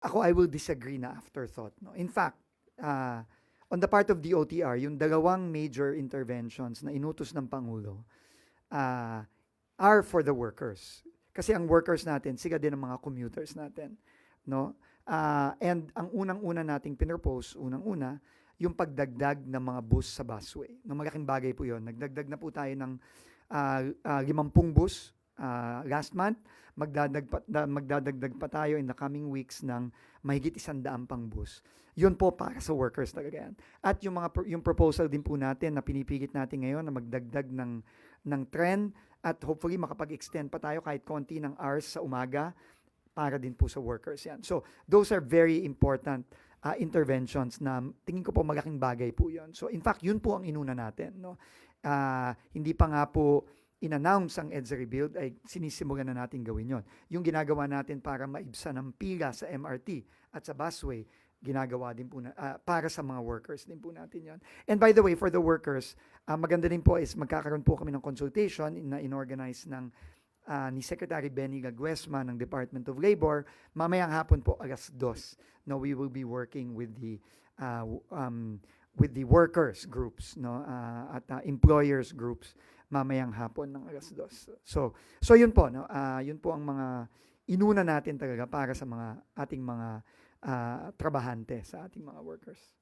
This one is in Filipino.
ako I will disagree na afterthought. No? In fact, uh, on the part of the OTR, yung dalawang major interventions na inutos ng Pangulo uh, are for the workers. Kasi ang workers natin, sila din ang mga commuters natin. No? Ah, and ang unang-una nating pinropose, unang-una, yung pagdagdag ng mga bus sa busway. No, malaking bagay po yon. Nagdagdag na po tayo ng ah, ah, 50 bus ah, last month. Magdadag pa, da- magdadagdag pa tayo in the coming weeks ng mahigit isang daang pang bus. Yun po para sa workers talaga yan. At yung mga yung proposal din po natin na pinipilit natin ngayon na magdagdag ng ng trend at hopefully makapag-extend pa tayo kahit konti ng hours sa umaga para din po sa workers yan. So, those are very important uh, interventions na tingin ko po malaking bagay po yon. So, in fact, yun po ang inuna natin. No? Ah, hindi pa nga po in-announce ang EDSA rebuild ay sinisimulan na natin gawin yon. Yung ginagawa natin para maibsan ng pila sa MRT at sa busway, ginagawa din po na, ah, para sa mga workers din po natin yon. And by the way, for the workers, ah, maganda din po is magkakaroon po kami ng consultation na inorganize ng ah, ni Secretary Benny Laguesma ng Department of Labor. Mamayang hapon po, alas dos, no, we will be working with the w- um, with the workers groups no ah, at ah, employers groups mamayang hapon ng alas dos. So so yun po no ah, yun po ang mga inuna natin talaga para sa mga ating mga ah, trabahante sa ating mga workers.